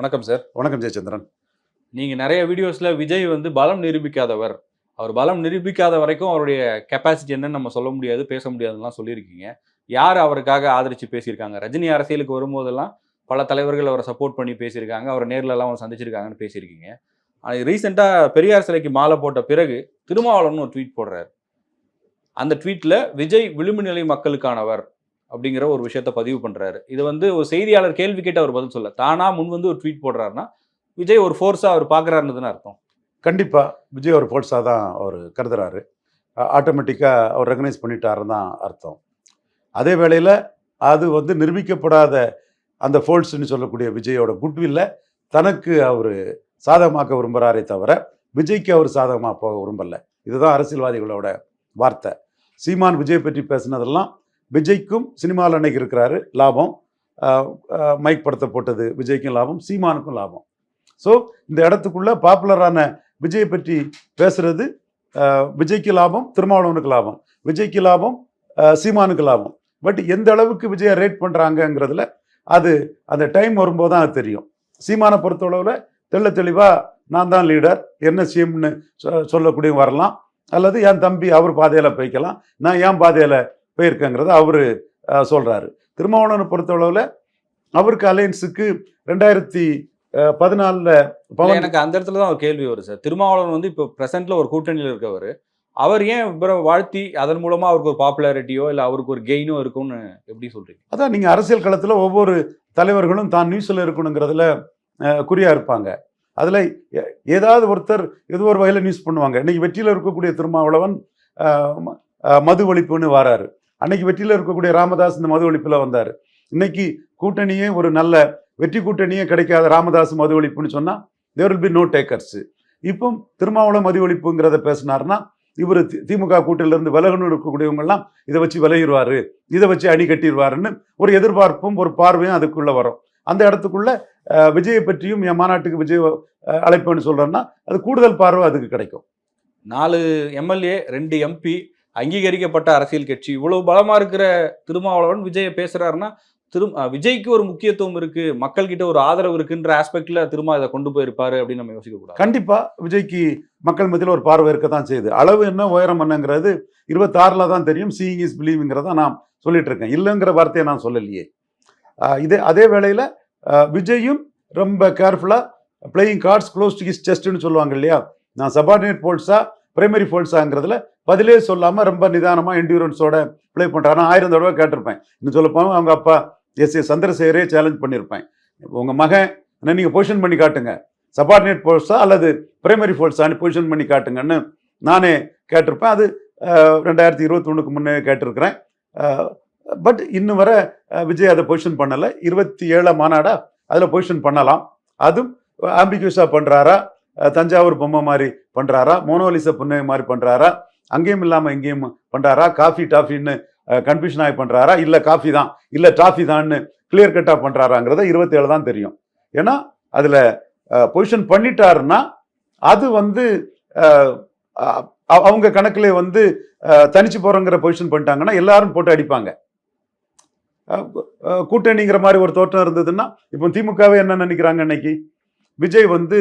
வணக்கம் சார் வணக்கம் ஜெயச்சந்திரன். நீங்க நிறைய வீடியோஸ்ல விஜய் வந்து பலம் நிரூபிக்காதவர். அவர் பலம் நிரூபிக்காத வரைக்கும் அவருடைய கெப்பாசிட்டி என்னன்னு நம்ம சொல்ல முடியாது பேச முடியாதுலாம் சொல்லியிருக்கீங்க. யார் அவருக்காக ஆதரிச்சு பேசியிருக்காங்க? ரஜினி அரசியலுக்கு வரும்போதெல்லாம் பல தலைவர்கள் அவரை சப்போர்ட் பண்ணி பேசியிருக்காங்க. அவரை நேர்ல எல்லாம் அவர் சந்திச்சிருக்காங்கன்னு பேசியிருக்கீங்க. ஆனால் ரீசெண்டாக பெரியார் சிலைக்கு மாலை போட்ட பிறகு திருமாவளவன் ஒரு ட்வீட் போடுறாரு. அந்த ட்வீட்ல விஜய் விளிம்பு நிலை மக்களுக்கானவர். அப்படிங்கிற ஒரு விஷயத்த பதிவு பண்ணுறாரு இது வந்து ஒரு செய்தியாளர் கேள்வி கேட்டு அவர் பதில் சொல்ல தானாக முன் வந்து ஒரு ட்வீட் போடுறாருன்னா விஜய் ஒரு ஃபோர்ஸாக அவர் பார்க்குறாருன்னு அர்த்தம். கண்டிப்பாக விஜய் ஒரு ஃபோர்ஸாக தான் அவர் கருதுறாரு. ஆட்டோமேட்டிக்காக அவர் ரெகனைஸ் பண்ணிட்டாருன்னு தான் அர்த்தம். அதே வேளையில் அது வந்து நிரூபிக்கப்படாத அந்த ஃபோல்ஸ்னு சொல்லக்கூடிய விஜயோட குட்வில்ல தனக்கு அவர் சாதகமாக்க விரும்புகிறாரே தவிர விஜய்க்கு அவர் சாதகமாக போக விரும்பல. இதுதான் அரசியல்வாதிகளோட வார்த்தை. சீமான் விஜய் பற்றி பேசினதெல்லாம் விஜய்க்கும் சினிமாவில் அன்னைக்கு இருக்கிறாரு. லாபம். மைக் படத்தை போட்டது விஜய்க்கும் லாபம் சீமானுக்கும் லாபம். ஸோ இந்த இடத்துக்குள்ள பாப்புலரான விஜயை பற்றி பேசுறது விஜய்க்கு லாபம் திருமாவளவனுக்கு லாபம். விஜய்க்கு லாபம் சீமானுக்கு லாபம். பட் எந்த அளவுக்கு விஜயை ரேட் பண்ணுறாங்கங்கிறதுல அது அந்த டைம் வரும்போது தான் அது தெரியும். சீமானை பொறுத்தளவில் தெள்ள தெளிவாக நான் தான் லீடர் என்ன சிஎம்னு சொல்லக்கூடிய வரலாம். அல்லது என் தம்பி அவர் பாதையில் போய்க்கலாம். நான் என் பாதையில் போயிருக்கேங்கிறத அவர் சொல்கிறாரு திருமாவளவனை பொறுத்தளவில் அவருக்கு அலையன்ஸுக்கு ரெண்டாயிரத்தி பதினாலில் பவன் எனக்கு அந்த இடத்துல தான் ஒரு கேள்வி வரும் சார். திருமாவளவன் வந்து இப்போ பிரசன்ட்ல ஒரு கூட்டணியில் இருக்கவர். அவர் ஏன் இவரை வாழ்த்தி அதன் மூலமா அவருக்கு ஒரு பாப்புலாரிட்டியோ இல்ல அவருக்கு ஒரு கெயினோ இருக்கும்னு எப்படி சொல்றீங்க? அதான் நீங்கள் அரசியல் களத்தில் ஒவ்வொரு தலைவர்களும் தான் நியூஸில் இருக்கணுங்கிறதுல அஹ், குறியா இருப்பாங்க. அதில் ஏதாவது ஒருத்தர் ஏதோ ஒரு வகையில் நியூஸ் பண்ணுவாங்க. இன்னைக்கு வெற்றியில் இருக்கக்கூடிய திருமாவளவன் மது ஒழிப்புன்னு வராரு. அன்னைக்கு வெற்றியில் இருக்கக்கூடிய ராமதாஸ் இந்த மது ஒழிப்பில் வந்தார். இன்னைக்கு கூட்டணியே ஒரு நல்ல வெற்றி கூட்டணியே கிடைக்காத ராமதாஸ் மது ஒழிப்புன்னு சொன்னால் there will be no takers இப்போ திருமாவளம் மது ஒழிப்புங்கிறத பேசினார்னா இவர் திமுக கூட்டிலிருந்து விலகணும் இருக்கக்கூடியவங்கெல்லாம் இதை வச்சு விலகிடுவார் இதை வச்சு அணி கட்டிடுவாருன்னு ஒரு எதிர்பார்ப்பும் ஒரு பார்வையும் அதுக்குள்ளே வரும். அந்த இடத்துக்குள்ள விஜயை பற்றியும் என் மாநாட்டுக்கு விஜய் அழைப்பேன்னு அழைப்புன்னு அது கூடுதல் பார்வை அதுக்கு கிடைக்கும். நாலு எம்எல்ஏ ரெண்டு எம்பி அங்கீகரிக்கப்பட்ட அரசியல் கட்சி. இவ்வளவு பலமா இருக்கிற திருமாவளவன் விஜயை பேசுறாருன்னா திரு விஜய்க்கு ஒரு முக்கியத்துவம் இருக்கு மக்கள் கிட்ட ஒரு ஆதரவு இருக்குன்ற ஆஸ்பெக்ட்ல திரும்ப இதை கொண்டு போயிருப்பாரு அப்படின்னு நம்ம யோசிக்க கூடாது கண்டிப்பா விஜய்க்கு மக்கள் மத்தியில் ஒரு பார்வை இருக்க தான் செய்யுது. அளவு என்ன உயரம் என்னங்கிறது இருபத்தாறுல தான் தெரியும். சீயிங் இஸ் பிலீவிங்கிறத நான் சொல்லிட்டு இருக்கேன். இல்லைங்கிற வார்த்தையை நான் சொல்லலையே. இதே அதே வேளையில் விஜயும் ரொம்ப கேர்ஃபுல்லாக playing cards close to his செஸ்ட்னு சொல்லுவாங்க இல்லையா? நான் சபார்டினேட் போல்ஸா பிரைமரி ஃபோல்ஸாங்கிறதுல பதிலே சொல்லாமல் ரொம்ப நிதானமாக என்டூரன்ஸோட ப்ளே பண்ணுறாரு நான் ஆயிரம் தடவை கேட்டிருப்பேன். இன்னும் சொல்ல அவங்க அப்பா எஸ் ஏ சந்திரசேகரே சேலஞ்ச் பண்ணியிருப்பேன் உங்கள் மகன் நீங்கள் பொசிஷன் பண்ணி காட்டுங்க. சபார்டினேட் போல்ஸா அல்லது பிரைமரி ஃபோல்ஸான்னு பொசிஷன் பண்ணி காட்டுங்கன்னு நானே கேட்டிருப்பேன். அது ரெண்டாயிரத்தி ரெண்டாயிரத்தி இருபத்தொன்னுக்கு முன்னே கேட்டிருக்கிறேன். பட் இன்னும் வர விஜய் அதை பொசிஷன் பண்ணலை. இருபத்தி ஏழாம் மாநாடா அதில் பொசிஷன் பண்ணலாம். அதுவும் ஆம்பிக்யூஸாக பண்ணுறாரா தஞ்சாவூர் பொம்மை மாதிரி பண்ணுறாரா மோனோலிச புன்னகை மாதிரி பண்ணுறாரா அங்கேயும் இல்லாமல் இங்கேயும் பண்ணுறாரா காஃபி டாஃபின்னு கன்ஃபியூஷன் ஆகி பண்ணுறாரா இல்லை காஃபி தான் இல்லை டாஃபி தான்னு கிளியர் கட்டாக பண்ணுறாராங்கிறத இருபத்தேழு தான் தெரியும். ஏன்னா அதில் பொசிஷன் பண்ணிட்டாருன்னா அது வந்து அவங்க கணக்கில் வந்து தனிச்சு போகிறோங்கிற பொசிஷன் பண்ணிட்டாங்கன்னா எல்லாரும் போட்டு அடிப்பாங்க. கூட்டணிங்கிற மாதிரி ஒரு தோற்றம் இருந்ததுன்னா இப்போ திமுகவே என்ன நினைக்கிறாங்க இன்னைக்கு? விஜய் வந்து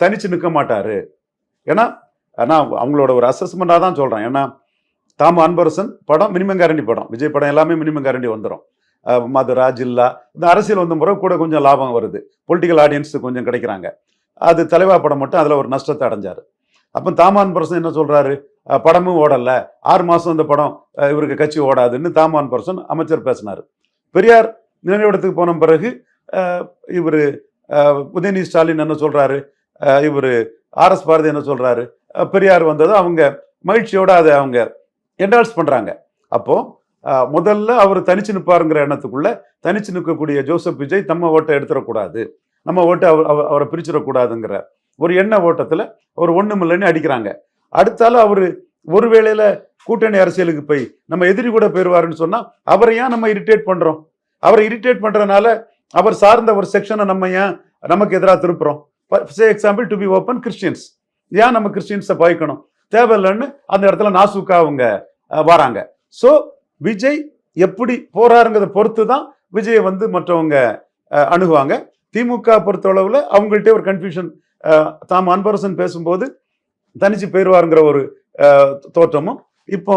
தனிச்சு நிற்க மாட்டாரு. ஏன்னா நான் அவங்களோட ஒரு அசஸ்மெண்ட்டாக தான் சொல்கிறேன் ஏன்னா தாம அன்பரசன் படம் மினிமம் கேரண்டி படம். விஜய் படம் எல்லாமே மினிமம் கேரண்டி வந்துடும் மதுரா ஜில்லா இந்த அரசியல் வந்த முறை கூட கொஞ்சம் லாபம் வருது. பொலிட்டிக்கல் ஆடியன்ஸு கொஞ்சம் கிடைக்கிறாங்க. அது தலைவா படம் மட்டும் அதில் ஒரு நஷ்டத்தை அடைஞ்சார். அப்போ தாமான் பர்சன் என்ன சொல்கிறாரு படமும் ஓடலை. ஆறு மாதம் இந்த படம் இவருக்கு கட்சி ஓடாதுன்னு தாமான் பர்சன் அமைச்சர் பேசினார். பெரியார் நினைவிடத்துக்கு போன பிறகு இவர் உதயநிதி ஸ்டாலின் என்ன சொல்கிறாரு இவர் ஆர்எஸ் பாரதி என்ன சொல்கிறாரு பெரியார் வந்தது அவங்க மகிழ்ச்சியோடு அதை அவங்க என்டால்ஸ் பண்ணுறாங்க அப்போது முதல்ல அவர் தனிச்சு நிற்பாருங்கிற எண்ணத்துக்குள்ளே தனிச்சு நிற்கக்கூடிய ஜோசப் விஜய் நம்ம ஓட்டை எடுத்துடக்கூடாது. நம்ம ஓட்டை அவர் அவர்- அவரை பிரிச்சிடக்கூடாதுங்கிற ஒரு எண்ண ஓட்டத்தில் அவர் ஒன்றும் இல்லைன்னு அடிக்கிறாங்க. அடுத்தாலும் அவர் ஒரு வேளையில் கூட்டணி அரசியலுக்கு போய் நம்ம எதிரி கூட போயிடுவாருன்னு சொன்னால் அவரை ஏன் நம்ம இரிட்டேட் பண்ணுறோம் அவரை இரிட்டேட் பண்ணுறதுனால அவர் சார்ந்த ஒரு செக்ஷனை நம்ம ஏன் நமக்கு எதிராக திருப்புறோம்? Say example to be open Christians ஏன் நம்ம கிறிஸ்டியன்ஸை பாய்க்கணும்? தேவையில்லைன்னு அந்த இடத்துல நாசுக்கா அவங்க வராங்க. ஸோ விஜய் எப்படி போறாருங்கிறத பொறுத்து தான் விஜயை வந்து மற்றவங்க அணுகுவாங்க. திமுக பொறுத்தளவில் அவங்கள்ட்டே ஒரு கன்ஃபியூஷன் தாம் அன்பரசன் பேசும்போது தனிச்சு போயிடுவாருங்கிற ஒரு தோற்றமும். இப்போ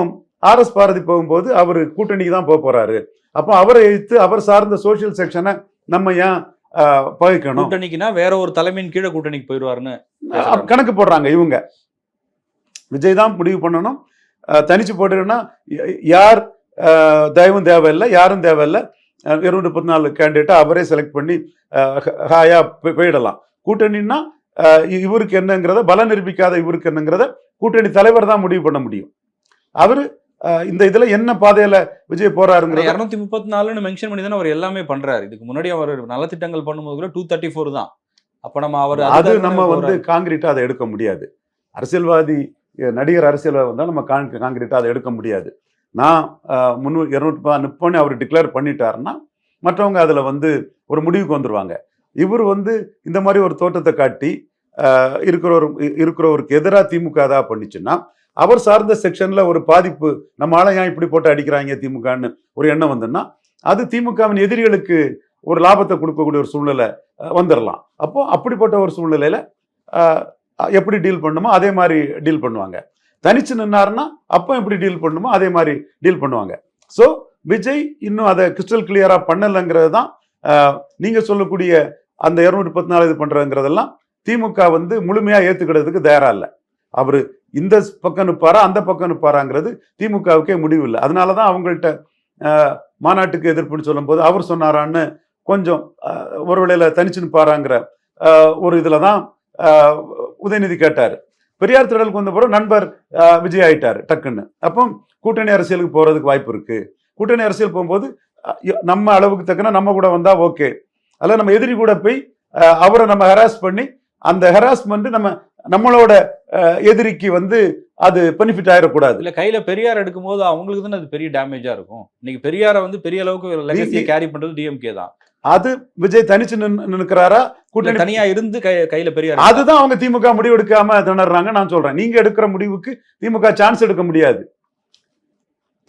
ஆர்எஸ் பாரதி போகும்போது அவர் கூட்டணிக்கு தான் போக போறாரு. அப்போ அவரை எழுத்து அவர் சார்ந்த சோஷியல் செக்ஷனை நம்ம ஏன் அஹ், பகைக்கணும்? கூட்டணிக்குனா வேற ஒரு தலைமையின் கீழே கூட்டணிக்கு போயிடுவாருன்னு. கணக்கு போடுறாங்க இவங்க. விஜய் தான் முடிவு பண்ணணும். தனிச்சு போட்டுன்னா யார் தயவும் தேவையில்லை யாரும் தேவையில்லை. இருநூறு முப்பத்தி நாலு கேண்டிடேட்டை அவரே செலக்ட் பண்ணி ஹாயா போய்- போயிடலாம். கூட்டணின்னா இவருக்கு என்னங்கிறத பல நிரூபிக்காத இவருக்கு என்னங்கிறத கூட்டணி தலைவர் தான் முடிவு பண்ண முடியும். அவரு இந்த இதுல என்ன பாதையில விஜய் போறாருங்கிறத? இருநூத்தி முப்பத்தி நாலுன்னு மென்ஷன் பண்ணி தானே அவர் எல்லாமே பண்றாரு. இதுக்கு முன்னாடி அவர் நலத்திட்டங்கள் பண்ணும்போது கூட டூ தேர்ட்டி ஃபோர் தான். அப்ப நம்ம அவர் அது நம்ம வந்து காங்கிரீட்டா அதை எடுக்க முடியாது. அரசியல்வாதி நடிகர் அரசியல்வாதி வந்தால் நம்ம காங்கிரீட்டா அதை எடுக்க முடியாது. நான் முந்நூறு இரநூத்தி முப்பன்னு அவர் டிக்ளேர் பண்ணிட்டாருன்னா மற்றவங்க அதில் வந்து ஒரு முடிவுக்கு வந்துருவாங்க. இவர் வந்து இந்த மாதிரி ஒரு தோற்றத்தை காட்டி அஹ், இருக்கிற ஒரு இருக்கிறவருக்கு எதிராக திமுக அதா பண்ணிச்சுன்னா அவர் சார்ந்த செக்ஷன்ல ஒரு பாதிப்பு நம்ம ஆளை ஏன் இப்படி போட்டு அடிக்கிறாங்க திமுகன்னு ஒரு எண்ணம் வந்ததுன்னா அது திமுகவின் எதிரிகளுக்கு ஒரு லாபத்தை கொடுக்கக்கூடிய ஒரு சூழ்நிலை வந்துடலாம் அப்போ அப்படிப்பட்ட ஒரு சூழ்நிலையில எப்படி டீல் பண்ணுமோ அதே மாதிரி டீல் பண்ணுவாங்க. தனிச்சு நின்னாருன்னா அப்போ எப்படி டீல் பண்ணுமோ அதே மாதிரி டீல் பண்ணுவாங்க. ஸோ விஜய் இன்னும் அதை கிறிஸ்டல் கிளியராக பண்ணலைங்கிறது தான் நீங்கள் சொல்லக்கூடிய அந்த இருநூற்றி முப்பத்தி நாலு இது பண்ணுறதுங்கிறதெல்லாம் திமுக வந்து முழுமையாக ஏற்றுக்கிறதுக்கு தயாராக இல்லை. அவர் இந்த பக்கம் நிற்பாரா அந்த பக்கம் நிற்பாராங்கிறது திமுகவுக்கே முடிவு இல்லை அதனால தான் அவங்கள்ட்ட மாநாட்டுக்கு எதிர்ப்புன்னு சொல்லும்போது அவர் சொன்னாரான்னு கொஞ்சம் ஒரு வேளையில் தனிச்சு நிற்பாராங்கிற ஒரு இதில் தான் உதயநிதி கேட்டார். பெரியார் திடலுக்கு வந்த பிறகு நண்பர் விஜய் ஆயிட்டார் டக்குன்னு. அப்போ கூட்டணி அரசியலுக்கு போகிறதுக்கு வாய்ப்பு இருக்குது கூட்டணி அரசியல் போகும்போது நம்ம அளவுக்கு தக்கன நம்ம கூட வந்தால் ஓகே. அல்ல நம்ம எதிரி கூட போய் அவரை நம்ம ஹராஸ் பண்ணி அந்த ஹராஸ்மெண்ட் நம்ம நம்மளோட எதிரிக்கு வந்து அது பெனிஃபிட் ஆயிடக்கூடாது. இல்ல கையில பெரியார் எடுக்கும்போது அவங்களுக்கு தானே அது பெரிய டேமேஜா இருக்கும். இன்னைக்கு பெரியாரை வந்து பெரிய அளவுக்கு லெகசியை கேரி பண்றது டிஎம்கே தான். அது விஜய் தனிச்சு நின்னுக்கிறாரா? இல்ல, கூட்டணி தனியா இருந்து கை- கையில பெரியார் அதுதான் அவங்க திமுக முடிவு எடுக்காம திணறாங்க நான் சொல்றேன். நீங்க எடுக்கிற முடிவுக்கு திமுக சான்ஸ் எடுக்க முடியாது.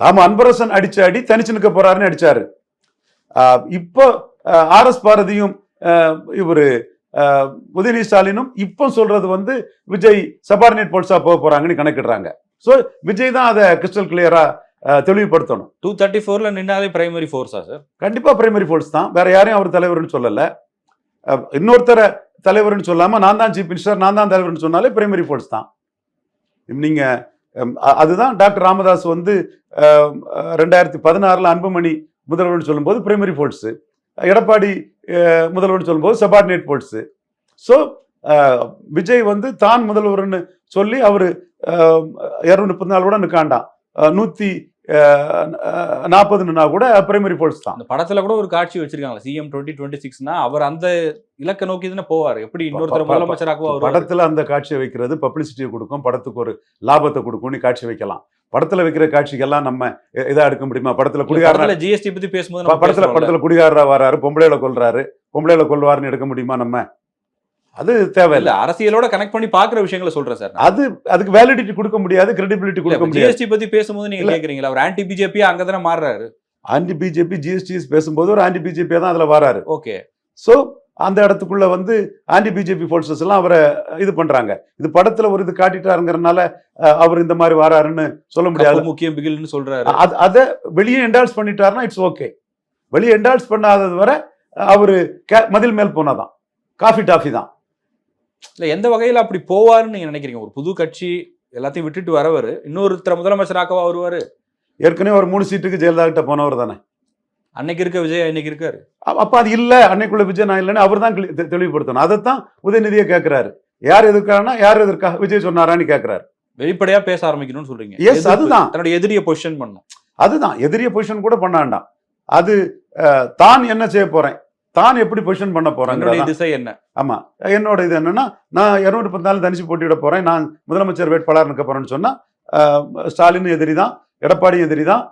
தாம அன்பரசன் அடிச்ச அடி தனிச்சு நிற்க போறாருன்னு அடிச்சாரு. இப்போ ஆர் எஸ் பாரதியும் இவரு உதயநிதி ஸ்டாலினும் இப்போ சொல்றது வந்து விஜய் சபார்டினேட் போல்ஸா போக போறாங்கன்னு கணக்கிடுறாங்க. ஸோ விஜய் தான் அதை கிறிஸ்டல் கிளியரா தெளிவுபடுத்தணும். டூ தேர்ட்டி ஃபோர்ல நின்னாலே பிரைமரி ஃபோர்ஸா சார் கண்டிப்பா பிரைமரி ஃபோர்ஸ் தான். வேற யாரையும் அவர் தலைவர்னு சொல்லல. இன்னொருத்தரை தலைவர்னு சொல்லாம நான் தான் சீஃப் மினிஸ்டர் நான் தான் தலைவர்னு சொன்னாலே பிரைமரி ஃபோர்ஸ் தான். நீங்க அதுதான் டாக்டர் ராமதாஸ் வந்து ரெண்டாயிரத்தி பதினாறுல அன்புமணி முதல்வர்னு சொல்லும்போது பிரைமரி ஃபோர்ஸ் எடப்பாடி முதல்வர்னு சொல்லும்போது சபார்டினேட் ஃபோர்ஸ் ஸோ விஜய் வந்து தான் முதல்வர்னு சொல்லி அவர் இரநூத்தி முப்பத்தி நாலு கூட நிற்காண்டாம் நூற்றி நாற்பதுன்னா கூட பிரைமரி ஃபோர்ஸ் தான். அந்த படத்துல கூட ஒரு காட்சி வச்சிருக்காங்க. சிஎம் டுவெண்ட்டி டுவெண்ட்டி சிக்ஸ்னா அவர் அந்த இலக்க நோக்கி தானே போவார். எப்படி இன்னொருத்தர் வருவாரு படத்துல அந்த காட்சியை வைக்கிறது பப்ளிசிட்டியை கொடுக்கும் படத்துக்கு ஒரு லாபத்தை கொடுக்கும்னு காட்சி வைக்கலாம். படத்துல வைக்கிற காட்சிக்கெல்லாம் நம்ம எ- இதா எடுக்க முடியுமா? படத்துல குடிகாரனா படத்துல ஜிஎஸ்டி பத்தி பேசும்போது படத்துல. படத்துல குடிகாரரா வராரு பொம்பளையில கொல்றாரு. பொம்பளையில கொல்வாருன்னு எடுக்க முடியுமா நம்ம? அது இல்ல தேவையில்லை அரசியலோட கனெக்ட் பண்ணி பாக்குற விஷயங்களை சொல்றேன் சார் அது அதுக்கு வேலிடிட்டி கொடுக்க முடியாது கிரெடிபிலிட்டி கொடுக்க முடியாது. ஜிஎஸ்டி பத்தி பேசும்போது நீங்க. கேக்குறீங்களா? அவர் ஆன்டி பிஜேபி அங்கதானே மாறுறாரு. ஆன்டி பிஜேபி ஜிஎஸ்டிஸ் பேசும்போது ஒரு ஆன்டி பிஜேபி தான் அதுல வராரு. ஓகே. ஸோ அந்த இடத்துக்குள்ள வந்து ஆன்டி பிஜேபி ஃபோர்ஸஸ் எல்லாம் அவரை இது பண்றாங்க. இது படத்துல ஒரு இது காட்டிட்டாருங்கிறனால அவர் இந்த மாதிரி வராருன்னு சொல்ல முடியாது. முக்கியம் பிகில்னு சொல்றாரு. அது அதை வெளியே என்டால்ஸ் பண்ணிட்டாருன்னா இட்ஸ் ஓகே வெளியே என்டால்ஸ் பண்ணாதது வரை அவரு கே- மதில் மேல் போனாதான். காஃபி டாஃபி தான். இல்ல எந்த வகையில அப்படி போவாருன்னு நீங்க நினைக்கிறீங்க? ஒரு புது கட்சி எல்லாத்தையும் விட்டுட்டு வரவர் இன்னொருத்தர் முதலமைச்சராக்கவா வருவாரு? ஏற்கனவே ஒரு மூணு சீட்டுக்கு ஜெயலலிதா கிட்ட போனவர் தானே. அன்னைக்கு இருக்க விஜய் இன்னைக்கு இருக்காரு. அப்ப அது இல்ல. அன்னைக்குள்ள விஜய் நான் இல்லைன்னு அவர் தான் தெளிவுபடுத்தணும். அதைத்தான் உதயநிதியை கேட்கிறாரு யார் எதிர்க்காருன்னா யார் எதிர்க்கா விஜய் சொன்னாரான்னு கேட்கிறாரு வெளிப்படையா பேச ஆரம்பிக்கணும்னு சொல்றீங்க. எதிர்ப்பு. அதுதான். தன்னுடைய எதிரியை பொசிஷன் பண்ணும் அதுதான். எதிரிய பொசிஷன் கூட பண்ண வேண்டாம். அது தான் என்ன செய்ய போறேன்? தான் எப்படி பொசிஷன் பண்ண போறேன் திசை என்ன? ஆமா. என்னோட இது என்னன்னா நான் இருநூற்றி பத்து நாள் தனிச்சு போட்டியிட போறேன். நான் முதலமைச்சர் வேட்பாளர் நிற்க போறேன்னு சொன்னா ஸ்டாலின் எதிரி தான் எடப்பாடி எதிரி தான்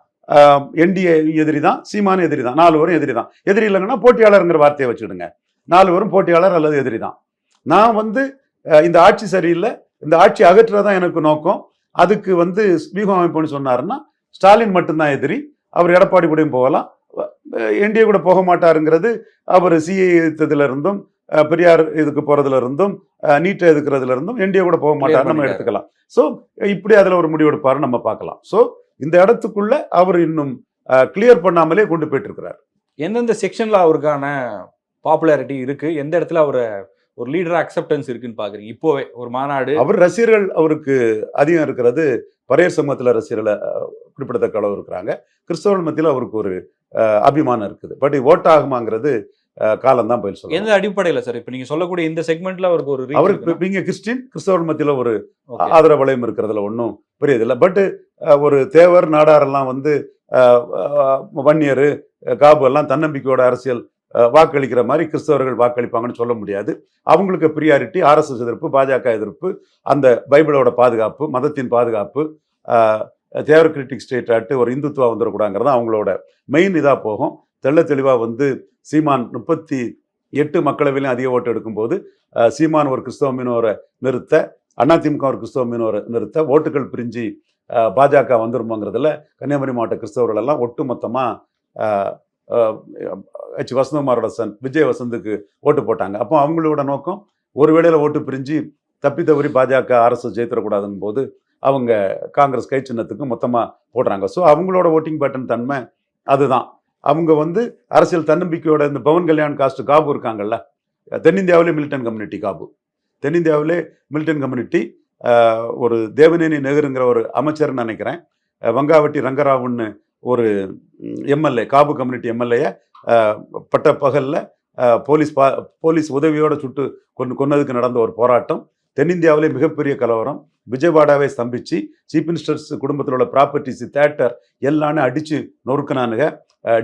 என்டிஏ எதிரி தான் சீமானு எதிரி தான் நாலு பேரும் எதிரி தான் எதிரி இல்லைங்கன்னா போட்டியாளருங்கிற வார்த்தையை வச்சுடுங்க நாலு பேரும் போட்டியாளர் அல்லது எதிரி தான் நான் வந்து இந்த ஆட்சி சரியில்லை இந்த ஆட்சி அகற்றுறதான் எனக்கு நோக்கம். அதுக்கு வந்து வியூகம் அமைப்புன்னு சொன்னாருன்னா ஸ்டாலின் மட்டும்தான் எதிரி அவர் எடப்பாடி கூடயும் போகலாம். என்டிஏ கூட போக மாட்டாருங்கிறது அவர் சிஏ இருந்தும் பெரியார் இதுக்கு போறதுல இருந்தும் நீட்டை எதுக்குறதுல இருந்தும் என்டிஏ கூட போக மாட்டார் நம்ம. எடுத்துக்கலாம். ஸோ இப்படி அதுல ஒரு முடிவு எடுப்பாரு நம்ம பார்க்கலாம். ஸோ இந்த இடத்துக்குள்ள அவர் இன்னும் கிளியர் பண்ணாமலே கொண்டு போயிட்டு இருக்கிறார் எந்தெந்த செக்ஷன்ல அவருக்கான பாப்புலாரிட்டி இருக்கு? எந்த இடத்துல அவர் ஒரு லீடர் அக்செப்டன்ஸ் இருக்குன்னு பாக்குறீங்க? இப்போவே ஒரு மாநாடு. அவர் ரசிகர்கள் அவருக்கு அதிகம் இருக்கிறது பரையர் சமூகத்தில் ரசிகர்கள் குறிப்பிடத்தக்க அளவு இருக்கிறாங்க. கிறிஸ்தவர்கள் மத்தியில் அவருக்கு ஒரு அபிமானம் இருக்குது. பட் ஓட் ஆகுமாங்கிறது காலம் தான் பதில் சொல்லுவாங்க எந்த அடிப்படையில சார்? இப்ப நீங்க சொல்லக்கூடிய இந்த செக்மெண்ட்ல அவருக்கு ஒரு அவருக்கு இருக்குன்னா? நீங்க கிறிஸ்டின் கிறிஸ்தவர்கள் மத்தியில் ஒரு. ஆதரவு வளையம் இருக்கிறதுல ஒன்றும் பெரிய இல்லை பட்டு ஒரு தேவர் நாடாரெல்லாம் வந்து வன்னியர் காபு எல்லாம் தன்னம்பிக்கையோட அரசியல் வாக்களிக்கிற மாதிரி கிறிஸ்தவர்கள் வாக்களிப்பாங்கன்னு சொல்ல முடியாது. அவங்களுக்கு ப்ரியாரிட்டி ஆர்எஸ்எஸ் எதிர்ப்பு பாஜக எதிர்ப்பு அந்த பைபிளோட பாதுகாப்பு மதத்தின் பாதுகாப்பு தேவர் கிரிட்டிக் ஸ்டேட் ஆட்டு ஒரு இந்துத்துவா வந்துடக்கூடாங்கிறது அவங்களோட மெயின் இதாக போகும். தெள்ள தெளிவாக வந்து சீமான் முப்பத்தி எட்டு மக்களவையிலும் அதிக ஓட்டு எடுக்கும்போது சீமான் ஒரு கிறிஸ்தவ மீனவரை நிறுத்த அதிமுக ஒரு கிறிஸ்தவ மீனவரை நிறுத்த ஓட்டுகள் பிரிஞ்சு பாஜக வந்துருமோங்கிறதுல கன்னியாகுமரி மாவட்ட கிறிஸ்தவர்கள் எல்லாம் ஒட்டு மொத்தமாக ஹெச் வசந்தகுமாரோட சன் விஜய் வசந்துக்கு ஓட்டு போட்டாங்க. அப்போ அவங்களோட நோக்கம் ஒரு வேளையில் ஓட்டு பிரிஞ்சு தப்பி தவறி பாஜக அரசு ஜெயித்திடக்கூடாதுன்னு போது அவங்க காங்கிரஸ் கை சின்னத்துக்கு மொத்தமாக போடுறாங்க. ஸோ அவங்களோட ஓட்டிங் பேட்டர்ன் தன்மை அதுதான். அவங்க வந்து அரசியல் தன்னம்பிக்கையோட இந்த பவன் கல்யாண் காஸ்ட் காபு இருக்காங்கல்ல தென்னிந்தியாவிலே மில்டன் கம்யூனிட்டி காபு. தென்னிந்தியாவிலே மில்டன் கம்யூனிட்டி ஒரு தேவநேனி நெகருங்கிற ஒரு அமைச்சர்னு நினைக்கிறேன். வங்காவட்டி ரங்கராவுன்னு ஒரு எம்எல்ஏ காபு கம்யூனிட்டி எம்எல்ஏ பட்ட பகலில் போலீஸ் பா போலீஸ் உதவியோட சுட்டு கொண்டு கொன்னதுக்கு நடந்த ஒரு போராட்டம். தென்னிந்தியாவிலே மிகப்பெரிய கலவரம். விஜயவாடாவை ஸ்தம்பிச்சு சீஃப் மினிஸ்டர்ஸ் குடும்பத்தில் உள்ள ப்ராப்பர்ட்டிஸ் தேட்டர் எல்லாமே அடித்து நொறுக்கினானுங்க.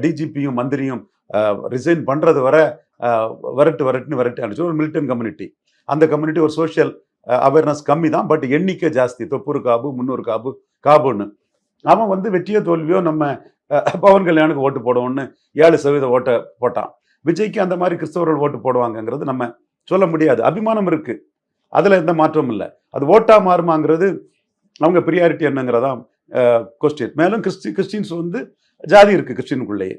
டிஜிபியும் மந்திரியும் ரிசைன் பண்ணுறது வர வரட்டு வரட்டுன்னு வரட்டு அடிச்சு ஒரு மிலிட்டன் கம்யூனிட்டி அந்த கம்யூனிட்டி ஒரு சோஷியல் அவேர்னஸ் கம்மி தான். பட் எண்ணிக்கை ஜாஸ்தி. தொப்பூர் காபு முன்னூறு காபு காபுன்னு. அவன் வந்து வெற்றியோ தோல்வியோ நம்ம பவன் கல்யாணுக்கு ஓட்டு போடுவோம்னு ஏழு சதவீத ஓட்டை போட்டான். விஜய்க்கு அந்த மாதிரி கிறிஸ்தவர்கள் ஓட்டு போடுவாங்கங்கிறது நம்ம சொல்ல முடியாது. அபிமானம் இருக்குது அதில் எந்த மாற்றமும் இல்லை. அது ஓட்டா மாறுமாங்கிறது அவங்க ப்ரியாரிட்டி என்னங்கிறதான் கொஸ்டின் மேலும் கிறிஸ்டி கிறிஸ்டின்ஸ் வந்து ஜாதி இருக்கு கிறிஸ்டினுக்குள்ளேயே.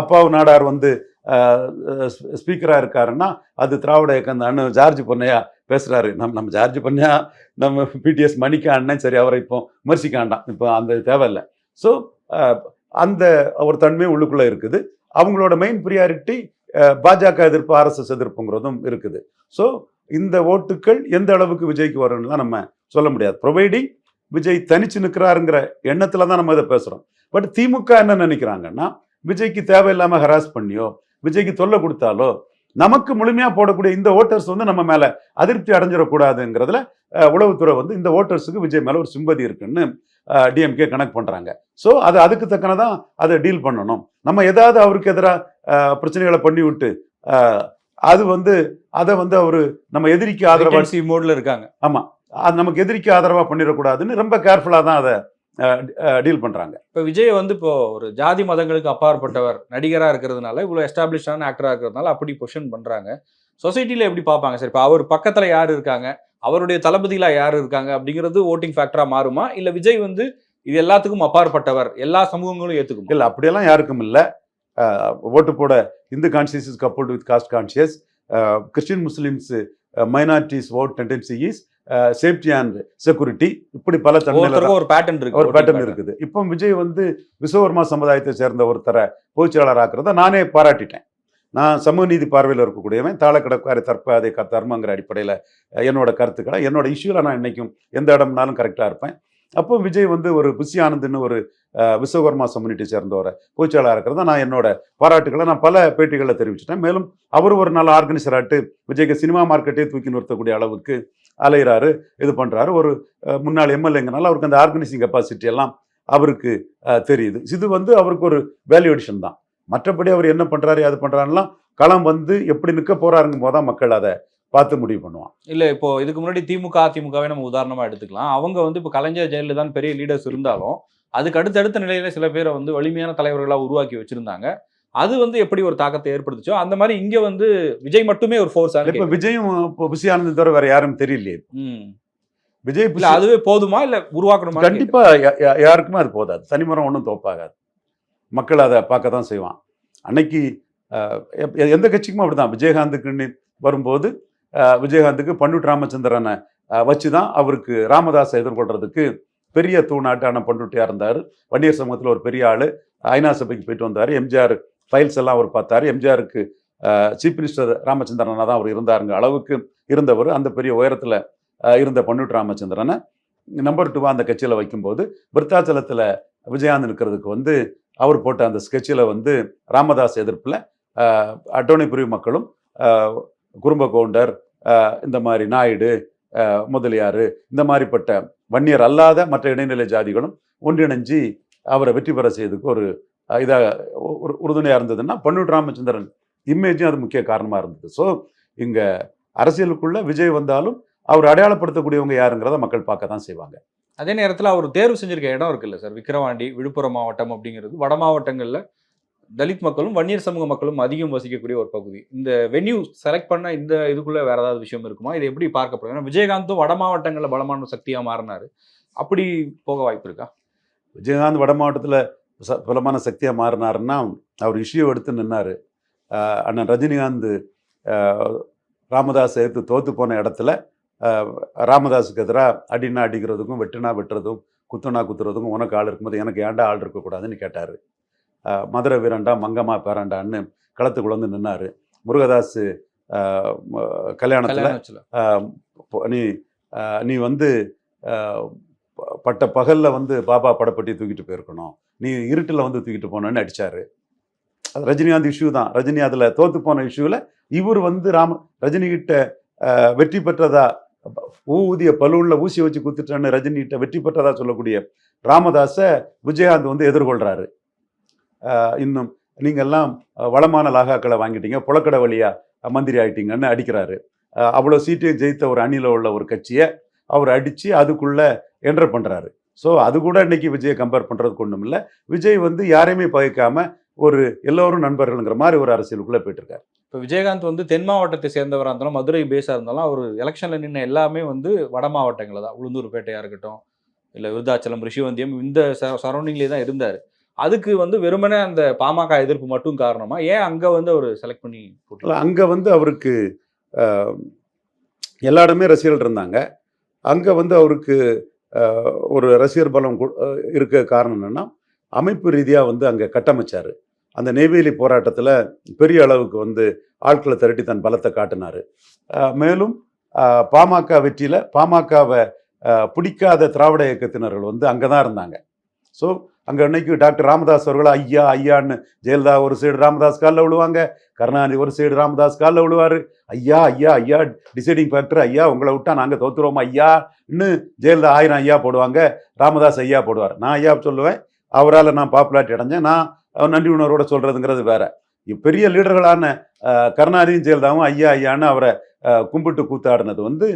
அப்பாவு நாடார் வந்து ஸ்பீக்கராக இருக்காருன்னா அது திராவிட இயக்கம் அண்ணன் ஜார்ஜ் பொன்னையா பேசுகிறாரு நம்ம நம்ம ஜார்ஜ் பொன்னையா நம்ம பிடிஎஸ் மணிக்கு அண்ணன் சரி அவரை இப்போ விமர்சிக்காண்டாம் இப்போ அந்த தேவையில்லை. ஸோ அந்த ஒரு தன்மை உள்ளுக்குள்ளே இருக்குது. அவங்களோட மெயின் ப்ரியாரிட்டி பாஜக எதிர்ப்பு ஆர்எஸ்எஸ் எதிர்ப்புங்கிறதும் இருக்குது. ஸோ இந்த ஓட்டுக்கள் எந்த அளவுக்கு விஜய்க்கு வரும்னு தான் நம்ம சொல்ல முடியாது. ப்ரொவைடிங் விஜய் தனிச்சு நிற்கிறாருங்கிற எண்ணத்தில் தான் நம்ம இதை பேசுகிறோம் பட் திமுக என்ன நினைக்கிறாங்கன்னா விஜய்க்கு தேவையில்லாமல் ஹராஸ் பண்ணியோ விஜய்க்கு தொல்லை கொடுத்தாலோ நமக்கு முழுமையாக போடக்கூடிய இந்த ஓட்டர்ஸ் வந்து நம்ம மேலே அதிருப்தி அடைஞ்சிடக்கூடாதுங்கிறதுல உளவுத்துறை வந்து இந்த ஓட்டர்ஸுக்கு விஜய் மேலே ஒரு சிம்பதி இருக்குன்னு டிஎம்கே கனெக்ட் பண்ணுறாங்க ஸோ அது அதுக்கு தக்கனதான் அதை டீல் பண்ணணும். நம்ம ஏதாவது அவருக்கு எதிராக பிரச்சனைகளை பண்ணி விட்டு அது வந்து அதை வந்து அவர் நம்ம எதிரிக்கு see மோட்ல இருக்காங்க. அது நமக்கு எதிரிக்கு ஆதரவாக பண்ணிடக்கூடாதுன்னு ரொம்ப கேர்ஃபுல்லாக தான் அதை டீல் பண்ணுறாங்க இப்ப விஜய் வந்து இப்போ ஒரு ஜாதி மதங்களுக்கு அப்பாற்பட்டவர் நடிகரா இருக்கிறதுனால இவ்வளவு எஸ்டாப்ளிஷ்டான ஆக்டரா இருக்கிறதுனால அப்படி பொசிஷன் பண்றாங்க. சொசைட்டில எப்படி பார்ப்பாங்க? சார் இப்போ அவர் பக்கத்துல யார் இருக்காங்க? அவருடைய தளபதிகளா யார் இருக்காங்க? அப்படிங்கிறது ஓட்டிங் ஃபேக்டரா மாறுமா? இல்ல விஜய் வந்து இது எல்லாத்துக்கும் அப்பாற்பட்டவர் எல்லா சமூகங்களும் ஏத்துக்குமா? இல்லை அப்படியெல்லாம் யாருக்கும் இல்லை. ஓட்டு போட Hindu conscious is coupled with caste conscious Christian Muslims minorities vote tendency is safety and security இப்படி பல தன்மையில ஒரு பேட்டர்ன் இருக்கு ஒரு பேட்டர்ன் இருக்குது. இப்போ விஜய் வந்து விஸ்வகர்மா சமுதாயத்தை சேர்ந்த ஒருத்தரை பொதுச்செயலாளர் ஆக்குறத நானே பாராட்டிட்டேன். நான் சமூக நீதி பார்வையில் இருக்கக்கூடியவன் தாளக்கடற்காரி தற்பாதை க தர்மங்கிற அடிப்படையில் என்னோட கருத்துக்களை என்னோட இஷ்யூவில் நான் இன்னைக்கும் எந்த இடம்னாலும் கரெக்டாக இருப்பேன். அப்போ விஜய் வந்து ஒரு புஷி ஆனந்த்னு ஒரு விஸ்வகர்மா கம்யூனிட்டி சேர்ந்தவரை பொதுச்செயலாளர் இருக்கிறத நான் என்னோட பாராட்டுகளை நான் பல பேட்டிகளில் தெரிவிச்சிட்டேன். மேலும் அவர் ஒரு நல்ல ஆர்கனைசர் ஆட்டு விஜய்க்கு சினிமா மார்க்கெட்டே தூக்கி நிறுத்தக்கூடிய அளவுக்கு அலையிறாரு இது பண்ணுறாரு ஒரு முன்னாள் எம்எல்ஏங்கனால அவருக்கு அந்த ஆர்கனைசிங் கெப்பாசிட்டி எல்லாம் அவருக்கு தெரியுது. இது வந்து அவருக்கு ஒரு வேல்யூ அடிஷன் தான். மற்றபடி அவர் என்ன பண்ணுறாரு அது பண்ணுறாருலாம் களம் வந்து எப்படி நிற்க போகிறாருங்கும் போது தான் மக்கள் அதை பார்த்து முடிவு பண்ணுவான் இல்லை இப்போ இதுக்கு முன்னாடி திமுக அதிமுகவே நம்ம உதாரணமாக எடுத்துக்கலாம். அவங்க வந்து இப்போ கலைஞர் ஜெயலலிதான் பெரிய லீடர்ஸ் இருந்தாலும் அதுக்கு அடுத்தடுத்த நிலையில சில பேரை வந்து வலிமையான தலைவர்களாக உருவாக்கி வச்சுருந்தாங்க. அது வந்து எப்படி ஒரு தாக்கத்தை ஏற்படுத்துச்சோ அந்த மாதிரி இங்க வந்து விஜய் மட்டுமே ஒரு ஃபோர்ஸ் இப்போ விஜயும் ஆனந்த் தவிர வேற யாரும் தெரியலையே விஜய் புஷி- அதுவே போதுமா? இல்ல உருவாக்கணுமா கண்டிப்பா யாருக்குமே அது போதாது. தனிமரம் ஒன்றும் தோப்பாகாது. மக்கள் அதை பார்க்க தான் செய்வான். அன்னைக்கு எந்த கட்சிக்கும் அப்படிதான். விஜயகாந்துக்குன்னு வரும்போது விஜயகாந்துக்கு பண்டுட் ராமச்சந்திரனை வச்சு தான் அவருக்கு ராமதாஸை எதிர்கொள்றதுக்கு பெரிய தூணாட்டான பண்டுட்டியா இருந்தார். வன்னியர் சமூகத்தில் ஒரு பெரிய ஆளு. ஐநா சபைக்கு போயிட்டு வந்தார். எம்ஜிஆர் ஃபைல்ஸ் எல்லாம் அவர் பார்த்தாரு. எம்ஜிஆருக்கு சீஃப் மினிஸ்டர் ராமச்சந்திரனா தான் அவர் இருந்தாருங்க அளவுக்கு இருந்தவர். அந்த பெரிய உயரத்தில் இருந்த பன்னூட் ராமச்சந்திரனை. நம்பர் டூவாக அந்த கட்சியில் வைக்கும்போது விருத்தாச்சலத்தில் விஜயகாந்த் இருக்கிறதுக்கு வந்து அவர் போட்ட அந்த ஸ்கெட்சில் வந்து ராமதாஸ் எதிர்ப்பில் அட்டோனி பிரிவு மக்களும் குறும்ப கவுண்டர் இந்த மாதிரி நாயுடு முதலியார் இந்த மாதிரிப்பட்ட வன்னியர் அல்லாத மற்ற இடைநிலை ஜாதிகளும் ஒன்றிணைஞ்சு அவரை வெற்றி பெற செய்யறதுக்கு ஒரு இதாக ஒரு உறுதுணையாக இருந்ததுன்னா பன்னூர் ராமச்சந்திரன் இமேஜும் அது முக்கிய காரணமாக இருந்தது. ஸோ இங்கே அரசியலுக்குள்ள விஜய் வந்தாலும் அவர் அடையாளப்படுத்தக்கூடியவங்க யாருங்கிறத மக்கள் பார்க்க தான் செய்வாங்க. அதே நேரத்தில் அவர் தேர்வு செஞ்சிருக்க இடம் இருக்குல்ல சார்? விக்கிரவாண்டி விழுப்புரம் மாவட்டம் அப்படிங்கிறது. வட மாவட்டங்களில் தலித் மக்களும் வன்னியர் சமூக மக்களும் அதிகம் வசிக்கக்கூடிய ஒரு பகுதி. இந்த வென்யூ செலக்ட் பண்ண இந்த இதுக்குள்ள வேற ஏதாவது விஷயம் இருக்குமா? இதை எப்படி பார்க்கப்படும் ஏன்னா விஜயகாந்தும் வட மாவட்டங்களில் பலமான சக்தியாக மாறினாரு. அப்படி போக வாய்ப்பு இருக்கா? விஜயகாந்த் வட மாவட்டத்தில் ச பலமான சக்தியாக மாறினாருன்னா அவர் இஷ்யூ எடுத்து நின்னார். அண்ணன் ரஜினிகாந்த் ராமதாஸை எடுத்து தோத்து போன இடத்துல ராமதாஸுக்கு எதிராக அடினா அடிக்கிறதுக்கும் வெட்டுனா வெட்டுறதும் குத்துனா குத்துறதுக்கும் உனக்கு ஆள் இருக்கும்போது எனக்கு ஏன்டா ஆள் இருக்கக்கூடாதுன்னு கேட்டார். மதுரை வீரண்டா மங்கம்மா பேரண்டான்னு களத்துக்குள்ள வந்து நின்னார். முருகதாஸ் கல்யாணத்தில் நீ நீ வந்து பட்ட பகல்ல வந்து பாபா படப்பட்டி தூக்கிட்டு போயிருக்கணும். நீ இருட்டில் வந்து தூக்கிட்டு போனேன்னு அடிச்சாரு. அது ரஜினிகாந்த் இஷ்யூ தான். ரஜினி அதில் தோற்று போன இஷ்யூவில் இவர் வந்து ராம ரஜினிகிட்ட வெற்றி பெற்றதா ஊதிய பலூனில் ஊசி வச்சு குத்துட்டேன்னு ரஜினிகிட்ட வெற்றி பெற்றதா சொல்லக்கூடிய ராமதாஸை விஜயகாந்த் வந்து எதிர்கொள்கிறாரு இன்னும் நீங்கள்லாம் வளமான லாகாக்களை வாங்கிட்டீங்க புலக்கடை வழியா மந்திரி ஆயிட்டீங்கன்னு அடிக்கிறாரு. அவ்வளோ சீட்டையும் ஜெயித்த ஒரு அணியில் உள்ள ஒரு கட்சியை அவர் அடித்து அதுக்குள்ளே என்டர் பண்ணுறாரு ஸோ அது கூட இன்னைக்கு விஜயை கம்பேர் பண்ணுறதுக்கு ஒன்றும் இல்லை. விஜய் வந்து யாரையுமே பகைக்காம ஒரு எல்லோரும் நண்பர்கள்ங்கிற மாதிரி ஒரு அரசியலுக்குள்ளே போயிட்டு இருக்காரு இப்போ விஜயகாந்த் வந்து தென் மாவட்டத்தை சேர்ந்தவராக இருந்தாலும் மதுரை பேஸாக இருந்தாலும் அவர் எலெக்ஷனில் நின்ன எல்லாமே வந்து வட மாவட்டங்களில் தான். உளுந்தூர்பேட்டையாக இருக்கட்டும் இல்லை விருதாச்சலம் ரிஷிவந்தியம் இந்த சரௌண்டிங்லேயே தான் இருந்தார். அதுக்கு வந்து வெறுமனே அந்த பாமக எதிர்ப்பு மட்டும் காரணமா ஏன் அங்கே வந்து அவர் செலக்ட் பண்ணி அங்கே வந்து அவருக்கு எல்லா இடமே ரசிகர்கள் இருந்தாங்க. அங்கே வந்து அவருக்கு ஒரு ரசிகர் பலம் இருக்க காரணம் என்னன்னா அமைப்பு ரீதியாக வந்து அங்கே கட்டமைச்சார். அந்த நெய்வேலி போராட்டத்தில் பெரிய அளவுக்கு வந்து ஆட்களை திரட்டி தன் பலத்தை காட்டினார். மேலும் பாமக வெற்றியில் பாமகவை பிடிக்காத திராவிட இயக்கத்தினர்கள் வந்து அங்கே தான் இருந்தாங்க. ஸோ அங்கே அன்னைக்கு டாக்டர் ராமதாஸ் அவர்கள் ஐயா ஐயான்னு ஜெயலலிதா ஒரு சைடு ராமதாஸ் காலில் விழுவாங்க. கருணாநிதி ஒரு சைடு ராமதாஸ் காலில் விழுவார். ஐயா ஐயா ஐயா டிசைடிங் ஃபேக்டர் ஐயா உங்களை விட்டா நாங்கள் தோத்துருவோம் ஐயா? இன்னும் ஜெயலலிதா ஆயிரம் ஐயா போடுவாங்க. ராமதாஸ் ஐயா போடுவார். நான் ஐயா சொல்லுவேன். அவரால் நான் பாப்புலாரிட்டி அடைஞ்சேன். நான் நன்றி உணர்வோட சொல்கிறதுங்கிறது வேற. பெரிய லீடர்களான கருணாநிதியும் ஜெயலலிதாவும் ஐயா ஐயான்னு அவரை கும்பிட்டு கூத்தாடினது வந்து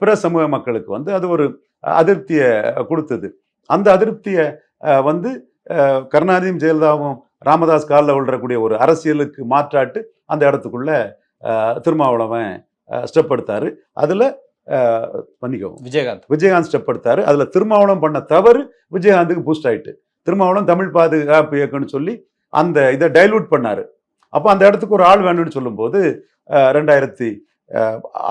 பிற சமூக மக்களுக்கு வந்து அது ஒரு அதிருப்தியை கொடுத்தது. அந்த அதிருப்தியை வந்து கருணாநிதியும் ஜெயலலிதாவும் ராமதாஸ் காலில் விழுறக்கூடிய ஒரு அரசியலுக்கு மாற்றாட்டு அந்த இடத்துக்குள்ள திருமாவளவன் ஸ்டெப் எடுத்தாரு. அதில் பண்ணிக்கவும் விஜயகாந்த். விஜயகாந்த் ஸ்டெப் எடுத்தாரு. அதில் திருமாவளவன் பண்ண தவறு விஜயகாந்துக்கு பூஸ்ட் ஆயிட்டு. திருமாவளவன் தமிழ் பாதுகாப்பு இயக்கம்னு சொல்லி அந்த இதை டைலூட் பண்ணாரு. அப்போ அந்த இடத்துக்கு ஒரு ஆள் வேணும்னு சொல்லும்போது ரெண்டாயிரத்தி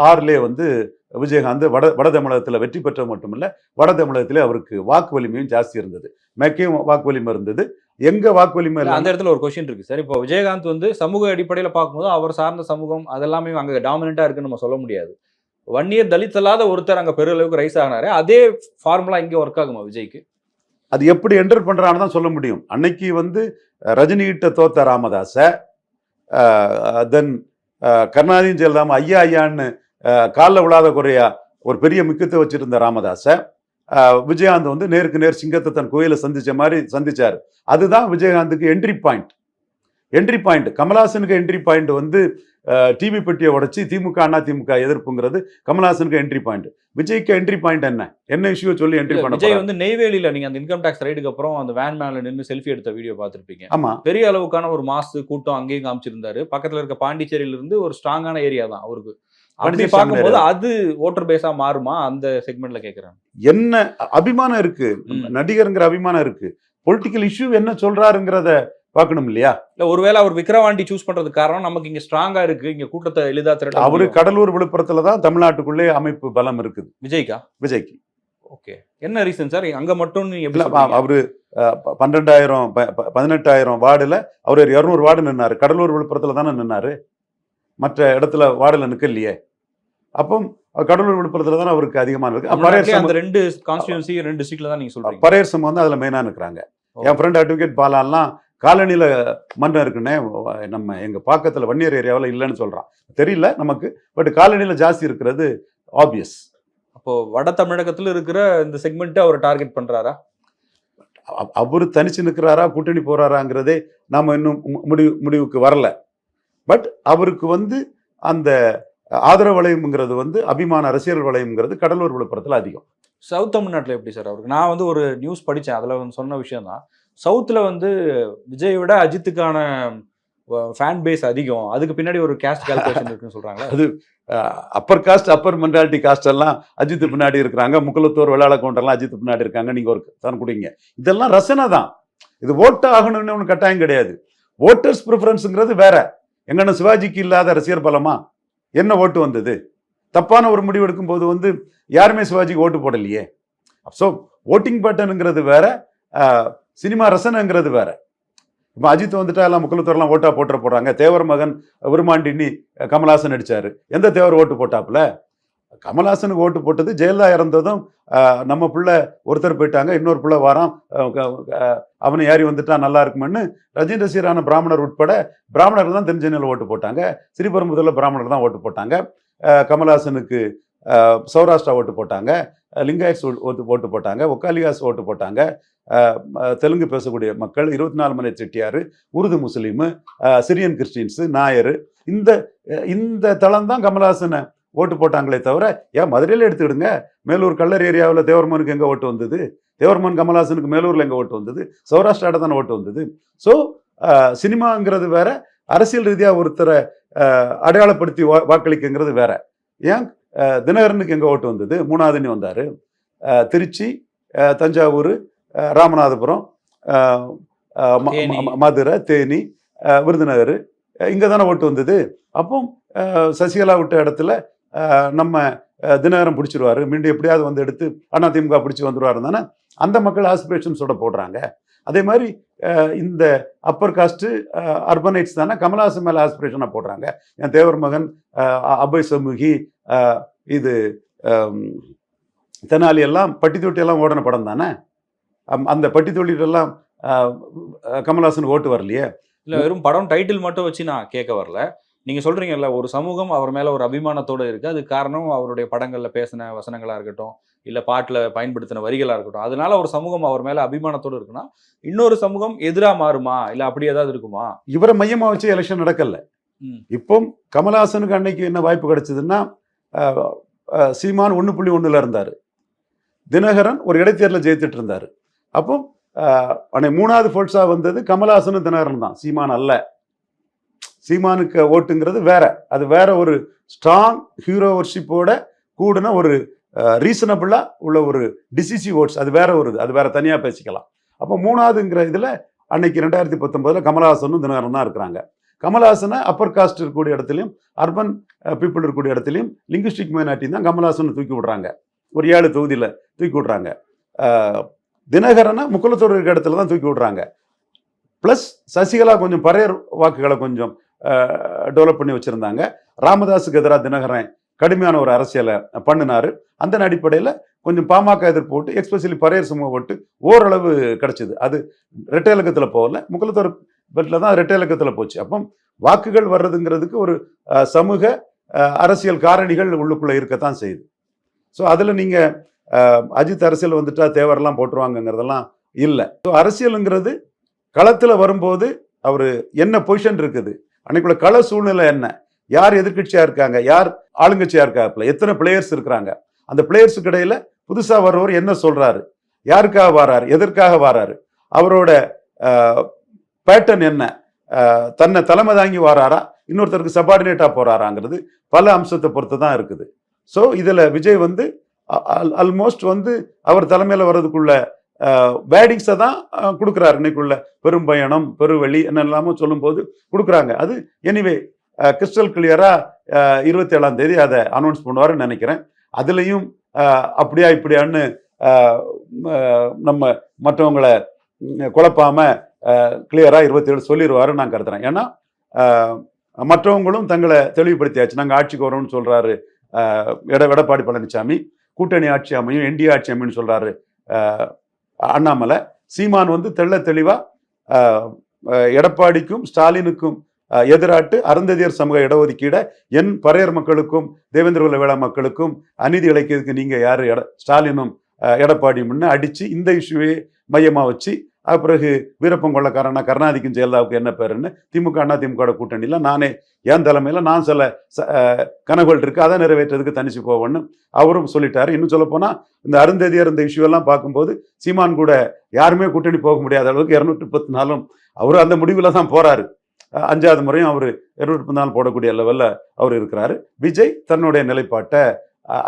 ஆறுலேயே வந்து விஜயகாந்த் வட வட தமிழகத்தில் வெற்றி பெற்றது மட்டுமில்ல வட தமிழகத்திலே அவருக்கு வாக்கு வலிமையும் ஜாஸ்தி இருந்தது. மேற்கையும் வாக்கு வலிமை இருந்தது. எங்க வாக்கு வலிமை அந்த இடத்துல ஒரு கொஸ்டின் இருக்கு. சார் இப்போ விஜயகாந்த் வந்து சமூக அடிப்படையில் பார்க்கும்போது அவர் சார்ந்த சமூகம் அதெல்லாமே அங்கே டாமினண்டா இருக்குன்னு நம்ம சொல்ல முடியாது. வன்னியர் தலித் அல்லாத ஒருத்தர் அங்கே பெருளவுக்கு ரைஸ் ஆனாரு. அதே ஃபார்முலா இங்கே ஒர்க் ஆகுமா விஜய்க்கு? அது எப்படி என்டர் பண்றான்னு தான் சொல்ல முடியும். அன்னைக்கு வந்து அஹ், ரஜினி கிட்ட தோத்த ராமதாஸ தென் கருணாநிதியும் ஜெயலலிதாவும் ஐயா ஐயான்னு காலில் விழாத குறையா ஒரு பெரிய முக்கியத்துவம் வச்சிருந்த ராமதாஸ விஜயகாந்த் வந்து நேருக்கு நேர் சிங்கத்தை தன் கோயிலை சந்திச்ச மாதிரி சந்திச்சார். அதுதான் விஜயகாந்துக்கு என்ட்ரி பாயிண்ட் என்ட்ரி பாயிண்ட் கமல்ஹாசனுக்கு என்ட்ரி பாயிண்ட் வந்து டிவி பெட்டியை உடைச்சி திமுக அண்ணா திமுக எதிர்ப்புங்கிறது கமல்ஹாசனுக்கு என்ட்ரி பாயிண்ட் விஜய்க்கு என்ட்ரி பாயிண்ட் என்ன? என்ன இஷ்யூ சொல்லி என்ட்ரி பண்ண விஜய்? வந்து நெய்வேலியில நீங்க அந்த இன்கம் டாக்ஸ் ரைடுக்கு அப்புறம் அந்த வேன் மேல நின்று செல்ஃபி எடுத்த வீடியோ பார்த்திருப்பீங்க. ஆமா. பெரிய அளவுக்கான ஒரு மாசு கூட்டம் அங்கேயும் காமிச்சிருந்தாரு. பக்கத்துல இருக்க பாண்டிச்சேரியில இருந்து ஒரு ஸ்ட்ராங்கான ஏரியா தான் அவருக்கு. அப்படி பார்க்கும்போது அது ஓட்டர் பேஸா மாறுமா? அந்த செக்மெண்ட்ல கேக்குறேன். என்ன அபிமானம் இருக்கு. நடிகருங்கிற அபிமானம் இருக்கு. பொலிட்டிக்கல் இஷ்யூ என்ன சொல்றாருங்கிறத பார்க்கணும் இல்லையா? இல்ல ஒருவேளை அவர் விக்ரவாண்டி சூஸ் பண்றதுக்கு காரணம் நமக்கு இங்க ஸ்ட்ராங்கா இருக்கு. இங்க கூட்டத்தை எளிதா திரட்ட அவரு. கடலூர் விழுப்புரத்துல தான் தமிழ்நாட்டுக்குள்ளே அமைப்பு பலம் இருக்குது. விஜய்க்கா? விஜய்க்கு. ஓகே. என்ன ரீசன் சார் அங்க மட்டும்? அவரு பன்னெண்டாயிரம் பதினெட்டாயிரம் வார்டுல அவர் இருநூறு வார்டு நின்னாரு. கடலூர் விழுப்புரத்துல தானே நின்னாரு. மற்ற இடத்துல வார்டுல நிக்கலையே அப்போ கடலூர் விழுப்புரத்துல தானே அவருக்கு அதிகமா இருக்கு. பரையர் அந்த ரெண்டு கான்ஸ்டியூன்சி ரெண்டு டிஸ்ட்ரிக்ட்ல தான் நீங்க சொல்றீங்க. பரையர் சமூகம் வந்து அதுல மெயினா நிக்கிறாங்க. ஓ. என் ஃப்ரெண்ட் அட்வொகேட் பாலாலாம் காலனில மன்றம் இருக்குன்னே நம்ம எங்க பாக்கத்துல வன்னியர் ஏரியாவில் இல்லைன்னு சொல்றான். தெரியல நமக்கு பட் காலனில ஜாஸ்தி இருக்கிறது ஆப்வியஸ் அப்போ வட தமிழகத்துல இருக்கிற இந்த செக்மெண்ட் அவர் டார்கெட் பண்றாரா? அவர் தனிச்சு நிற்கிறாரா கூட்டணி போறாராங்கிறதே நாம இன்னும் முடிவு முடிவுக்கு வரல. பட் அவருக்கு வந்து அந்த ஆதரவு வளையம்ங்கிறது வந்து அபிமான அரசியல் வளையம்ங்கிறது கடலூர் விழுப்புரத்துல அதிகம். சவுத் தமிழ்நாட்டுல எப்படி சார் அவருக்கு நான் வந்து ஒரு நியூஸ் படிச்சேன். அதுல வந்து சொன்ன விஷயம் தான். சவுத்துல வந்து விஜய் விட அஜித்துக்கான ஃபேன் பேஸ் அதிகம். அதுக்கு பின்னாடி ஒரு கேஸ்ட் கால்குலேஷன் இருக்குன்னு சொல்றாங்களா. அது upper caste upper mentality caste எல்லாம் அஜித் பின்னாடி இருக்கிறாங்க. முக்குலத்தோர் வெள்ளாள கவுண்டர்லாம் அஜித் பின்னாடி இருக்காங்க. நீங்க ஒரு தான் குடிங்க இதெல்லாம் ரசனை தான். இது ஓட்டு ஆகணும்னு ஒன்று கட்டாயம் கிடையாது. ஓட்டர்ஸ் ப்ரிஃபரன்ஸுங்கிறது வேற. எங்கன்னு சிவாஜிக்கு இல்லாத ரசிகர் பலமா? என்ன ஓட்டு வந்தது? தப்பான ஒரு முடிவு எடுக்கும் போது வந்து யாருமே சிவாஜிக்கு ஓட்டு போடலையே? ஸோ ஓட்டிங் பேட்டர்னுங்கிறது வேற சினிமா ரசனைங்கிறது வேற. இப்போ அஜித் வந்துட்டா எல்லாம் முக்குலத்தோர்லாம் ஓட்டா போட்டுற போடுறாங்க தேவர் மகன் விருமாண்டினி கமல்ஹாசன் நடிச்சாரு. எந்த தேவர் ஓட்டு போட்டாப்புல? கமல்ஹாசனுக்கு ஓட்டு போட்டது ஜெயலலிதா இறந்ததும் நம்ம பிள்ளை ஒருத்தர் போயிட்டாங்க இன்னொரு பிள்ளை வாரம் அவனை ஏறி வந்துட்டா நல்லா இருக்குமென்னு ரஜினி சீரான பிராமணர் உட்பட பிராமணர்கள் தான் தென்சென்னையில் ஓட்டு போட்டாங்க. ஸ்ரீபெரும்புதூரில் பிராமணர் தான் ஓட்டு போட்டாங்க. ஆஹ், கமல்ஹாசனுக்கு சௌராஷ்டிரா ஓட்டு போட்டாங்க ஆஹ், லிங்காயட்ஸ் ஓட்டு- ஓட்டு போட்டாங்க ஒக்காலிகாஸ் ஓட்டு போட்டாங்க தெலுங்கு பேசக்கூடிய மக்கள் இருபத்தி நாலு மணி Chettiar Urdu Muslim Syrian Christians Nair இந்த இந்த தளம் தான் கமல்ஹாசனை ஓட்டு போட்டாங்களே தவிர ஏன் மதுரையில் எடுத்துக்கிடுங்க. மேலூர் கல்லர் ஏரியாவில் தேவர்மனுக்கு எங்கே ஓட்டு வந்தது? தேவர்மன் கமல்ஹாசனுக்கு மேலூரில் எங்கே ஓட்டு வந்தது? சௌராஷ்டிராட தானே ஓட்டு வந்தது? ஸோ சினிமாங்கிறது வேற அரசியல் ரீதியாக ஒருத்தரை அடையாளப்படுத்தி வா- வாக்களிக்குங்கிறது வேற. ஏன்? தினகரனுக்கு எங்கே ஓட்டு வந்தது? மூணாவதுன்னு வந்தார். திருச்சி தஞ்சாவூர் ராமநாதபுரம் மதுரை தேனி விருதுநகர் இங்கே தானே ஓட்டு வந்தது. அப்போ சசிகலா விட்ட இடத்துல நம்ம தினகரம் பிடிச்சிருவாரு. மீண்டும் எப்படியாவது வந்து எடுத்து அதிமுக பிடிச்சி வந்துருவாரு தானே? அந்த மக்கள் ஆஸ்பிரேஷன்ஸோட போடுறாங்க. அதே மாதிரி இந்த அப்பர் காஸ்ட்டு அர்பனைட்ஸ் தானே கமல்ஹாசன் மேலே ஆஸ்பிரேஷனாக போடுறாங்க. என் தேவர் மகன் அபய் சமூகி இது தெனாலி எல்லாம் பட்டி தொட்டியெல்லாம் ஓடின படம் தானே? அம்- அந்த பட்டி தொட்டிலெல்லாம் கமல்ஹாசன் ஓட்டு வரலையே? இல்லை வெறும் படம் டைட்டில் மட்டும் வச்சு நான் கேட்க வரல. நீங்க சொல்றீங்கல்ல ஒரு சமூகம் அவர் மேல ஒரு அபிமானத்தோட இருக்கு. அது காரணம் அவருடைய படங்கள்ல பேசின வசனங்களா இருக்கட்டும் இல்ல பாட்டுல பயன்படுத்தின வரிகளா இருக்கட்டும். அதனால ஒரு சமூகம் அவர் மேல அபிமானத்தோட இருக்குன்னா இன்னொரு சமூகம் எதிரா மாறுமா? இல்ல அப்படி ஏதாவது இருக்குமா? இவரை மையமாக வச்சு எலெக்ஷன் நடக்கல. இப்போ கமல்ஹாசனுக்கு அன்னைக்கு என்ன வாய்ப்பு கிடைச்சதுன்னா சீமான் ஒன்று புள்ளி ஒன்றில் இருந்தார். தினகரன் ஒரு இடைத்தேர்தலில் ஜெயித்துட்டு இருந்தார். அப்போ அன்னை மூணாவது ஃபோர்ஸா வந்தது கமல்ஹாசனும் தினகரன் தான். சீமான் அல்ல. சீமானுக்கு ஓட்டுங்கிறது வேற. அது வேற ஒரு ஸ்ட்ராங் ஹீரோ வர்ஷிப்போட கூடின ஒரு ரீசனபிளா உள்ள ஒரு டிசிசிவ் ஓட்ஸ் அது வேற ஒரு இது. அது வேற தனியா பேசிக்கலாம். அப்போ மூணாவதுங்கிற இதுல அன்னைக்கு ரெண்டாயிரத்தி பத்தொன்பதுல கமலஹாசனும் தினகரன் தான் இருக்கிறாங்க. கமல்ஹாசனை அப்பர் காஸ்ட் இருக்கக்கூடிய இடத்துலையும் அர்பன் பீப்புள் இருக்கக்கூடிய இடத்துலையும் லிங்குஸ்டிக் மைனாரிட்டி தான் கமல்ஹாசனை தூக்கி விடுறாங்க. ஒரு ஏழு தொகுதியில் தூக்கி விடுறாங்க. தினகரனை முக்குலத்தோடு இருக்க இடத்துல தான் தூக்கி விடுறாங்க. ப்ளஸ் சசிகலா கொஞ்சம் பறையர் வாக்குகளை கொஞ்சம் டெவலப் பண்ணி வச்சுருந்தாங்க. ராமதாஸுக்கு எதிராக தினகரன் கடுமையான ஒரு அரசியலை பண்ணினார். அந்த அடிப்படையில் கொஞ்சம் பாமக எதிர்ப்பு ஓட்டு எக்ஸ்பெஷலி பரையர் சமூக ஓட்டு ஓரளவு கிடச்சிது. அது ரெட்டை இலக்கத்தில் போகல. முக்குலத்தூர் பெட்டில் தான் ரெட்டை இலக்கத்தில் போச்சு. அப்போ வாக்குகள் வர்றதுங்கிறதுக்கு ஒரு சமூக அரசியல் காரணிகள் உள்ளுக்குள்ளே இருக்கத்தான் செய்யுது. ஸோ அதில் நீங்கள் அஜித் அரசியல் வந்துட்டா தேவரெல்லாம் போட்டுருவாங்கங்கிறதெல்லாம் இல்லை. ஸோ அரசியலுங்கிறது களத்தில் வரும்போது அவர் என்ன பொசிஷன் இருக்குது? அன்னைக்குள்ள கள சூழ்நிலை என்ன? யார் எதிர்க்கட்சியா இருக்காங்க? யார் ஆளுங்கட்சியா இருக்காப்புல? எத்தனை பிளேயர்ஸ் இருக்கிறாங்க? அந்த பிளேயர்ஸுக்கு இடையில புதுசா வர்றவர் என்ன சொல்றாரு? யாருக்காக வாராரு? எதற்காக வாராரு? அவரோட பேட்டர்ன் என்ன? தன்னை தலைமை தாங்கி வாராரா? இன்னொருத்தருக்கு சபார்டினேட்டா போறாராங்கிறது பல அம்சத்தை பொறுத்து தான் இருக்குது. ஸோ இதில் விஜய் வந்து ஆல்மோஸ்ட் வந்து அவர் தலைமையில் வர்றதுக்குள்ள வேடிங்ஸை தான் கொடுக்குறாரு இன்னைக்குள்ள. பெரும் பயணம் பெருவழி என்னெல்லாமோ சொல்லும்போது கொடுக்குறாங்க. அது எனிவே கிறிஸ்டல் கிளியராக இருபத்தி ஏழாம் தேதி அதை அனௌன்ஸ் பண்ணுவாருன்னு நினைக்கிறேன். அதுலேயும் அப்படியா இப்படியான்னு நம்ம மற்றவங்களை குழப்பாமல் கிளியராக இருபத்தி ஏழு சொல்லிடுவாருன்னு நான் கருதுறேன். ஏன்னா மற்றவங்களும் தங்களை தெளிவுபடுத்தியாச்சு. நாங்கள் ஆட்சிக்கு வரோம்னு சொல்கிறாரு எட எடப்பாடி பழனிசாமி கூட்டணி ஆட்சி அமையும் என்டிஏ ஆட்சி அமையும்னு சொல்கிறாரு அண்ணாமலை சீமான் வந்து தெள்ள தெளிவாக எடப்பாடிக்கும் ஸ்டாலினுக்கும் எதிராட்டு அருந்ததியர் சமூக இடஒதுக்கீடை என் பறையர் மக்களுக்கும் தேவேந்திர குல வேளா மக்களுக்கும் அநீதி இழைக்கிறதுக்கு நீங்கள் யார்? எட ஸ்டாலினும் எடப்பாடி முன்னே அடித்து இந்த இஷ்யூவே மையமாக வச்சு பிறகு வீரப்பன் கொள்ளக்காரனா கருணாதிக்கும் ஜெயலலிதாவுக்கு என்ன பேருன்னு திமுக அண்ணா திமுக கூட்டணியில் நானே என் தலைமையில் நான் சில ச- கனவுகள் இருக்குது அதை நிறைவேற்றதுக்கு தனிச்சு போவேன்னு அவரும் சொல்லிட்டாரு. இன்னும் சொல்லப்போனால் இந்த அருந்ததியர் இந்த இஷ்யூ எல்லாம் பார்க்கும்போது சீமான் கூட யாருமே கூட்டணி போக முடியாத அளவுக்கு இரநூற்றி முப்பத்தி நாலும் அவர் அந்த முடிவில் தான் போகிறாரு அஞ்சாவது முறையும் அவர் இரநூற்றி முப்பத்தி நாலு போடக்கூடிய லெவலில் அவர் இருக்கிறாரு. விஜய் தன்னுடைய நிலைப்பாட்டை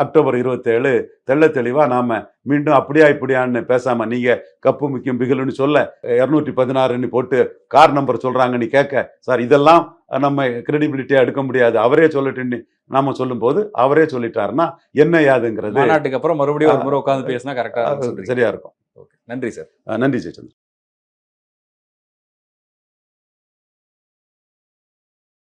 அக்டோபர் இருபத்தேழு தெள்ள தெளிவா நாம மீண்டும் அப்படியா இப்படியான்னு பேசாம நீங்க கப்பு முக்கியம் பிகிலுன்னு சொல்ல இரநூற்றி பதினாறுன்னு போட்டு கார் நம்பர் சொல்றாங்கன்னு கேட்க சார் இதெல்லாம் நம்ம கிரெடிபிலிட்டியா எடுக்க முடியாது. அவரே சொல்லட்டுன்னு நாம சொல்லும்போது அவரே சொல்லிட்டாருன்னா என்ன யாதுங்கிறது மாநாட்டுக்கு அப்புறம் மறுபடியும் ஒரு முறை உட்காந்து பேசினா கரெக்டா அஹ், சரியா இருக்கும். நன்றி சார். நன்றி ஜெயச்சந்திரன்.